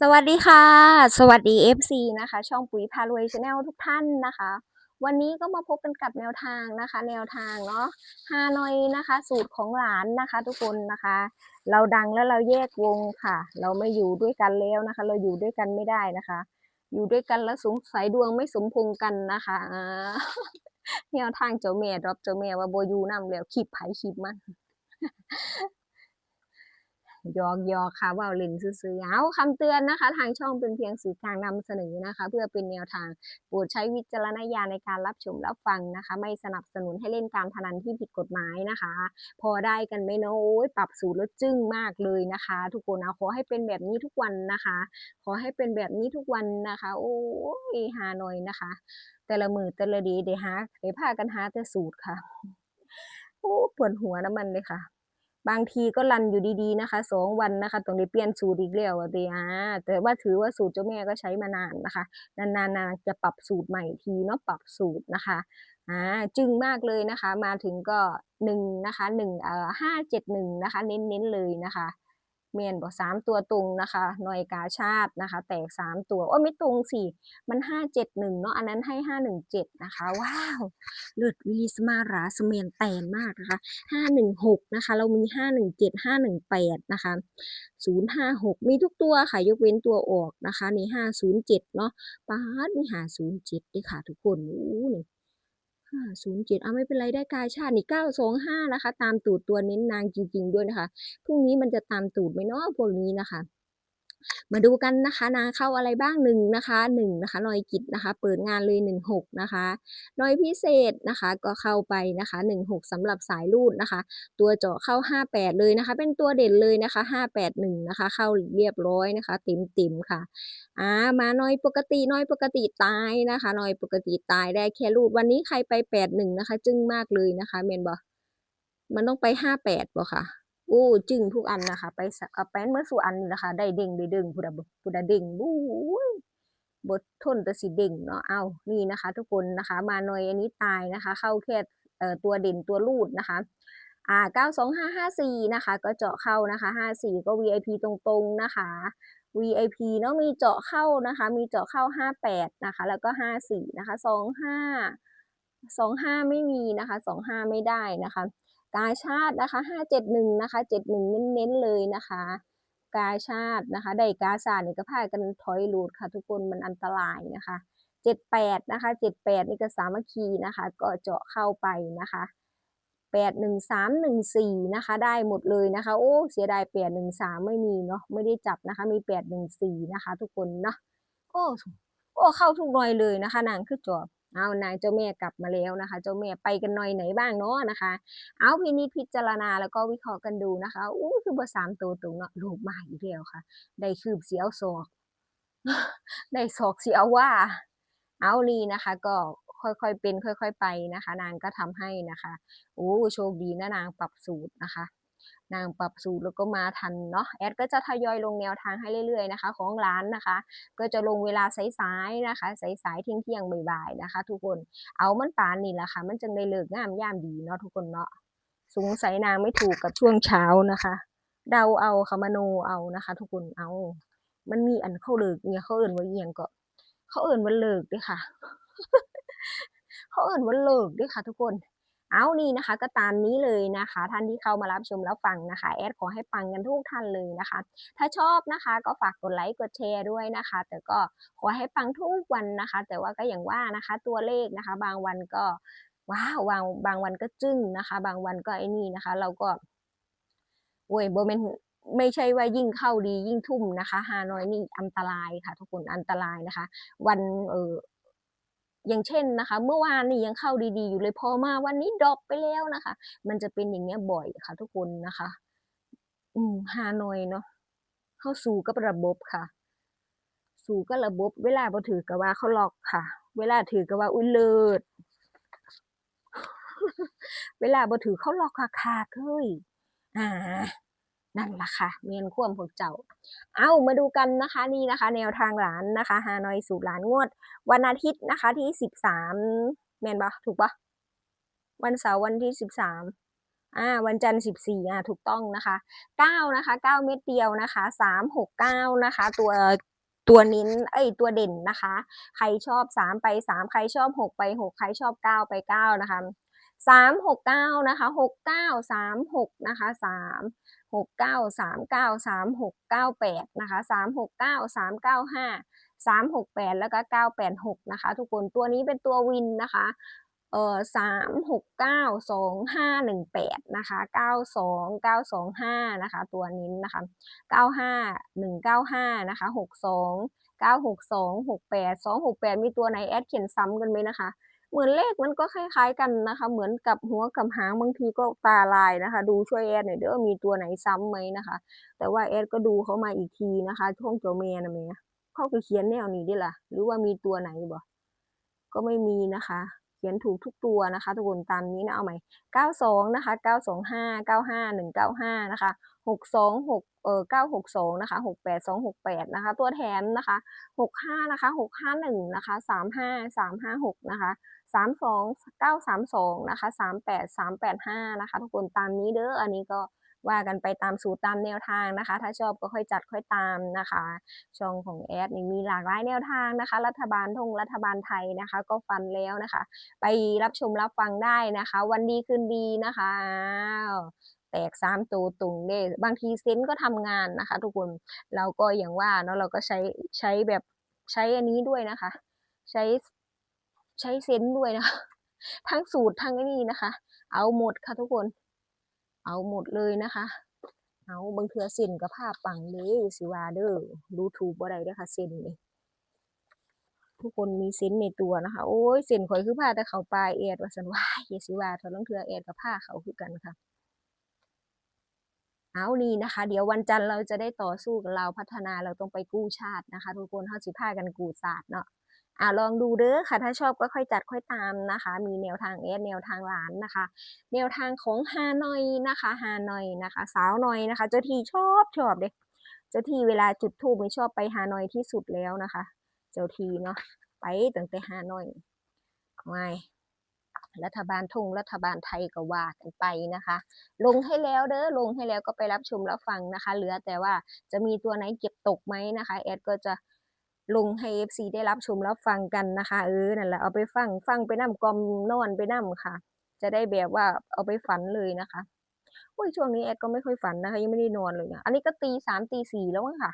สวัสดีค่ะ สวัสดี FC นะคะ ช่องปุ๋ยพารวยชาแนลทุกท่านนะคะ วันนี้ก็มาพบกันกับแนวทางนะคะ แนวทางเนาะฮานอยนะคะ สูตรของหลานนะคะ ทุกคนนะคะ เราดังแล้วเราแยกวงค่ะ เราไม่อยู่ด้วยกันแล้วนะคะ เราอยู่ด้วยกันไม่ได้นะคะ อยู่ด้วยกันแล้วสงสัยดวงไม่สมพงกันนะคะแนวทางเจ้าแม่ดรอปเจ้าแม่ว่าโบยูนำแล้วขีบไผ่ขีบมัน ยอกยอกค่ะว่าเล่นซื่อๆเอาคำเตือนนะคะ ทางช่องเป็นเพียงสื่อกลางนำเสนอนะคะ เพื่อเป็นแนวทางโปรดใช้วิจารณญาณในการรับชมรับฟังนะคะ ไม่สนับสนุนให้เล่นการพนันที่ผิดกฎหมายนะคะ พอได้กันไหมเนอะโอ้ยปรับสูตรแล้วจึ้งมากเลยนะคะ ทุกคนนะขอให้เป็นแบบนี้ทุกวันนะคะ ขอให้เป็นแบบนี้ทุกวันนะคะ โอ้ยหาหน่อยนะคะ แต่ละมือแต่ละดีเดี๋ยวหาเดี๋ยวพากันหาแต่สูตรค่ะโอ้ปวดหัวน้ำมันเลยค่ะ บางทีก็รันอยู่ดีๆนะคะสองวันนะคะตรงนี้เปลี่ยนสูตรอีกแล้วอะเดียแต่ว่าถือว่าสูตรเจ้าแม่ก็ใช้มานานนะคะ นานๆๆจะปรับสูตรใหม่ทีเนาะปรับสูตรนะคะอ่าจึงมากเลยนะคะ มาถึงก็หนึ่งนะคะหนึ่งเอ่อห้าเจ็ดหนึ่งนะคะ เน้นๆเลยนะคะ เมียนบอกสามตัวตรงนะคะหน่วยกาชาตินะคะ แตกสามตัวโอ้ไม่ตรงสิมันห้าเจ็ดหนึ่งเนาะอันนั้นให้ห้าหนึ่งเจ็ดนะคะ ว้าวเลือดวิลิสมาราสเมียนแตนมากนะคะห้าหนึ่งหกนะคะ เรามีห้าหนึ่งเจ็ดห้าหนึ่งแปดนะคะศูนย์ห้าหกมีทุกตัวค่ะ ยกเว้นตัวออกนะคะในห้าศูนย์เจ็ดเนาะป้าดมีหาศูนย์เจ็ดด้วยค่ะทุกคนอู้นี่ห้า ศูนย์เจ็ดเอาไม่เป็นไรได้กายชาตินี่เก้าสองห้านะคะ ตามตูดตัวเน้นนางจริง ๆ ด้วยนะคะพรุ่งนี้มันจะตามตูดไหมเนาะพวกนี้นะคะ มาดูกันนะคะนางเข้าอะไรบ้างหนึ่งนะคะหนึ่งนะคะหน่อยกิจนะคะ เปิดงานเลยหนึ่งหกนะคะหน่อยพิเศษนะคะก็เข้าไปนะคะหนึ่งหกสำหรับสายรูดนะคะ ตัวเจาะเข้าห้าแปดเลยนะคะ เป็นตัวเด่นเลยนะคะห้าแปดหนึ่งนะคะ เข้าเรียบร้อยนะคะต็มต็มค่ะอ่ามาน่อยปกติน่อยปกติตายนะคะน่อยปกติตายได้แค่รูดวันนี้ใครไปแปดหนึ่งนะคะ จึ้งมากเลยนะคะเมนบอมันต้องไปห้าแปดบ่ค่ะ อ้จึงทุกอันนะคะ ไปเอาแป้นเมื่อสู่อันนะคะ ได้เด้งได้เด้งพุดาพุดาเด้งบู้ยบททนแต่สิเด้งเนาะเอานี่นะคะ ทุกคนนะคะ มาหน่อยอันนี้ตายนะคะ เข้าแค่เอ่อตัวเด่นตัวรูดนะคะอ่าเก้าสองห้าห้าสี่นะคะ ก็เจาะเข้านะคะห้าสี่ก็ VIP ตรงๆนะคะ VIP เนาะมีเจาะเข้านะคะ มีเจาะเข้าห้าแปดนะคะ แล้วก็ห้าสี่นะคะสองห้าสองห้าไม่มีนะคะสองห้าไม่ได้นะคะ กาชาตินะคะห้าเจ็ดหนึ่งนะคะเจ็ดหนึ่งเน้นๆเลยนะคะ กาชาตินะคะ ได้กาซานี่ก็พากันถอยหลุดค่ะ ทุกคนมันอันตรายนะคะเจ็ดแปดนะคะเจ็ดแปดนี่ก็สามัคคีนะคะ ก็เจาะเข้าไปนะคะแปดหนึ่งสามหนึ่งสี่นะคะ ได้หมดเลยนะคะ โอ้เสียดายแปดหนึ่งสามไม่มีเนาะไม่ได้จับนะคะ มีแปดหนึ่งสี่นะคะ ทุกคนเนาะโอ้โอ้เข้าทุกหน่อยเลยนะคะนางคือจอบ เอานางเจ้าแม่กลับมาแล้วนะคะ เจ้าแม่ไปกันหน่อยไหนบ้างเนาะนะคะ เอาพินิจพิจารณาแล้วก็วิเคราะห์กันดูนะคะอู้คือเบอร์สามตัวตรงเนาะลูกมาอีกแล้วค่ะ ได้คืบเสียวศอก ได้ศอกเสียวว่า เอานี่นะคะ ก็ค่อยๆเป็น ค่อย ๆ ไปนะคะ นางก็ทำให้นะคะโอ้โชคดีนะนางปรับสูตรนะคะ นางปรับสูตรแล้วก็มาทันเนาะแอดก็จะทยอยลงแนวทางให้เรื่อยๆนะคะ ของร้านนะคะ ก็จะลงเวลาสายๆนะคะสายๆเที่ยงๆบ่ายๆนะคะ ทุกคนเอามันปานนี่แหละค่ะ มันจึงได้เลิกงามย่ามดีเนาะทุกคนเนาะสงสัยนางไม่ถูกกับช่วงเช้านะคะ เดาเอาค่ะมโนเอานะคะ ทุกคนเอา มันมีอันเข้าเลิกเนี่ยเขาเอิ่นว่าเอียงก็เขาเอิ่นว่าเลิกด้วยค่ะ เขาเอิ่นว่าเลิกด้วยค่ะ ทุกคน เอานี่นะคะก็ตามนี้เลยนะคะ ท่านที่เข้ามารับชมรับฟังนะคะแอดขอให้ปังกันทุกท่านเลยนะคะ ถ้าชอบนะคะก็ฝากกดไลค์กดแชร์ด้วยนะคะ แต่ก็ขอให้ปังทุกวันนะคะ แต่ว่าก็อย่างว่านะคะตัวเลขนะคะ บางวันก็ว้าวบางบางวันก็จึ้งนะคะ บางวันก็ไอ้นี่นะคะ เราก็โว้ยโบเมนไม่ใช่ว่ายิ่งเข้าดียิ่งทุ่มนะคะฮานอยนี่อันตรายค่ะ ทุกคนอันตรายนะคะ วันเออ อย่างเช่นนะคะ เมื่อวานนี่ยังเข้าดีๆ อยู่เลยพอมาวันนี้ดรอปไปแล้วนะคะ มันจะเป็นอย่างเงี้ยบ่อยค่ะ ทุกคนนะคะ อืมฮานอยเนาะเข้าสู่กับระบบค่ะ สู่กับระบบเวลาบ่ถือก็ว่าเขาล็อกค่ะ เวลาถือก็ว่าอุ้ยเลิศเวลาบ่ถือเขาล็อกคักๆเฮ้ยอ่า นั่นล่ะค่ะเมียนควมพวกเจ้า เอามาดูกันนะคะนี่นะคะ แนวทางหลานนะคะฮานอยสูตรหลานงวด วันอาทิตย์นะคะที่สิบสามแมนปะถูกปะวันเสาร์วันที่สิบสามอ่าวันจันทร์สิบสี่อ่าถูกต้องนะคะเก้านะคะเก้าเม็ดเดียวนะคะสามหกเก้านะคะ ตัวตัวนิ้นเอ้ยตัวเด่นนะคะ ใครชอบสามไปสามใครชอบหกไปหกใครชอบเก้าไปเก้านะคะ สามหกเก้านะคะหกเก้าสามหกนะคะสามหกเก้าสามเก้าสามหกเก้าแปดนะคะสามหกเก้าสามเก้าห้าสามหกแปดแล้วก็เก้าแปดหกนะคะ ทุกคนตัวนี้เป็นตัววินนะคะเออสามหกเก้าสองห้าหนึ่งแปดนะคะเก้าสองเก้าสองห้านะคะ ตัวนี้นะคะเก้าห้าหนึ่งเก้าห้านะคะหกสองเก้าหกสองหกแปดสองหกแปดมีตัวไหนแอดเขียนซ้ำกันไหมนะคะ เหมือนเลขมันก็คล้าย ๆ กันนะคะ เหมือนกับหัวกับหางบางทีก็ตาลายนะคะ ดูช่วยแอดหน่อยเด้อมีตัวไหนซ้ำไหมนะคะ แต่ว่าแอดก็ดูเขามาอีกทีนะคะช่วงโจเมนะเมียเขาคือเขียนแนวนี้ดิล่ะ หรือว่ามีตัวไหนบ่ก็ไม่มีนะคะ เขียนถูกทุกตัวนะคะทุกคนตามนี้นะเอาใหม่92นะคะ925 95 195นะคะ626เอ่อ962นะคะ68268นะคะ ตัวแถมนะคะ65นะคะ651นะคะ35 356นะคะ 32 932นะคะ38 385นะคะทุกคนตามนี้เด้ออันนี้ก็ว่ากันไปตามสูตรตามแนวทางนะคะ ถ้าชอบก็ค่อยจัดค่อยตามนะคะ ช่องของแอดนี่มีหลากหลายแนวทางนะคะ รัฐบาลทงรัฐบาลไทยนะคะ ก็ฟันแล้วนะคะ ไปรับชมรับฟังได้นะคะ วันดีคืนดีนะคะแตกสามตัวตรงเด้บางทีเซนก็ทำงานนะคะ ทุกคนเราก็อย่างว่าเนาะเราก็ใช้ใช้แบบใช้อันนี้ด้วยนะคะ ใช้ ใช้เซนด้วยนะคะ ทั้งสูตรทั้งนี่นะคะ เอาหมดค่ะทุกคน เอาหมดเลยนะคะ เอาบางเทือเส้นกับภาปังเลยสิวาเด้อดูถูกบ่ได้เด้อค่ะเส้นนี่ทุกคนมีเส้นในตัวนะคะ โอ้ยเส้นข่อยคือผ้าแต่เขาปลายเอ็ดว่าสันวาย่าสิวาเทอลังเทือเอ็ดกับผ้าเขาคือกันค่ะเอานี่นะคะ เดี๋ยววันจันทร์เราจะได้ต่อสู้กับเราพัฒนาเราต้องไปกู้ชาตินะคะ ทุกคนเฮาสิพากันกูศาสตร์เนาะ อ่าลองดูเด้อค่ะ ถ้าชอบก็ค่อยจัดค่อยตามนะคะ มีแนวทางเอสแนวทางหลานนะคะ แนวทางของฮานอยนะคะฮานอยนะคะ สาวหน่อยนะคะ เจ้าที่ชอบชอบเด้เจ้าที่เวลาจุดธูปไม่ชอบไปฮานอยที่สุดแล้วนะคะ เจ้าทีเนาะไปตั้งแต่ฮานอยไม่รัฐบาลทุงรัฐบาลไทยก็ว่ากันไปนะคะ ลงให้แล้วเด้อลงให้แล้วก็ไปรับชมรับฟังนะคะ เหลือแต่ว่าจะมีตัวไหนเก็บตกไหมนะคะแอดก็จะ ลงให้ FC ได้รับชมรับฟังกันนะคะ เออนั่นแหละเอาไปฟังฟังไปนํกลอมนอนไปนํค่ะ จะได้แบบว่าเอาไปฝันเลยนะคะโอ้ยช่วงนี้แอดก็ไม่ค่อยฝันนะคะ ยังไม่ได้นอนเลยนะอันนี้ก็ตีสามตีสี่แล้วมั้งค่ะ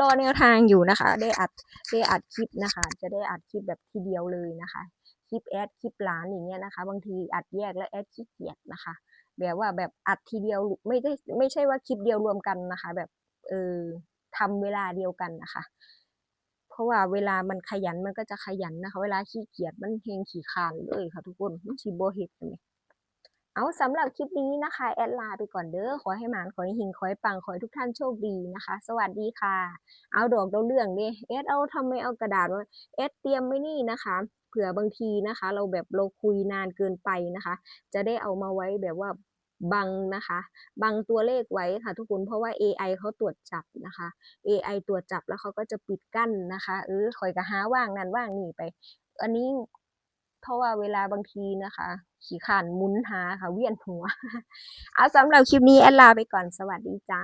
รอแนวทางอยู่นะคะ ได้อัดได้อัดคลิปนะคะ จะได้อัดคลิปแบบทีเดียวเลยนะคะคลิปแอดคลิปหลานอย่างเงี้ยนะคะ บางทีอัดแยกแล้วแอดขี้เกียจนะคะ แบบว่าแบบอัดทีเดียวไม่ได้ไม่ใช่ว่าคลิปเดียวรวมกันนะคะ แบบเออทำเวลาเดียวกันนะคะ เพราะว่าเวลามันขยันมันก็จะขยันนะคะ เวลาขี้เกียจมันเฮงขี้คานเลยค่ะทุกคนมันสิบ่เฮ็ดได๋เอาสำหรับคลิปนี้นะคะ แอดลาไปก่อนเด้อขอให้หมานขอให้เฮงขอให้ปังขอให้ทุกท่านโชคดีนะคะ สวัสดีค่ะ เอาดอกดาเรื่องเด้แอดเอาทำไมเอากระดาษไว้แอดเตรียมไว้นี่นะคะเผื่อบางทีนะคะ เราแบบเราคุยนานเกินไปนะคะ จะได้เอามาไว้แบบว่า บังนะคะบังตัวเลขไว้ค่ะทุกคนเพราะว่า AI เขาตรวจจับนะคะ AI ตรวจจับแล้วเขาก็จะปิดกั้นนะคะเออคอยก็หาว่างนั่นว่างนี่ไป อันนี้เพราะว่าเวลาบางทีนะคะ ขี่ขานมุนหาค่ะเวียนหัว เอาสำหรับคลิปนี้แอดลาไปก่อนสวัสดีจ้า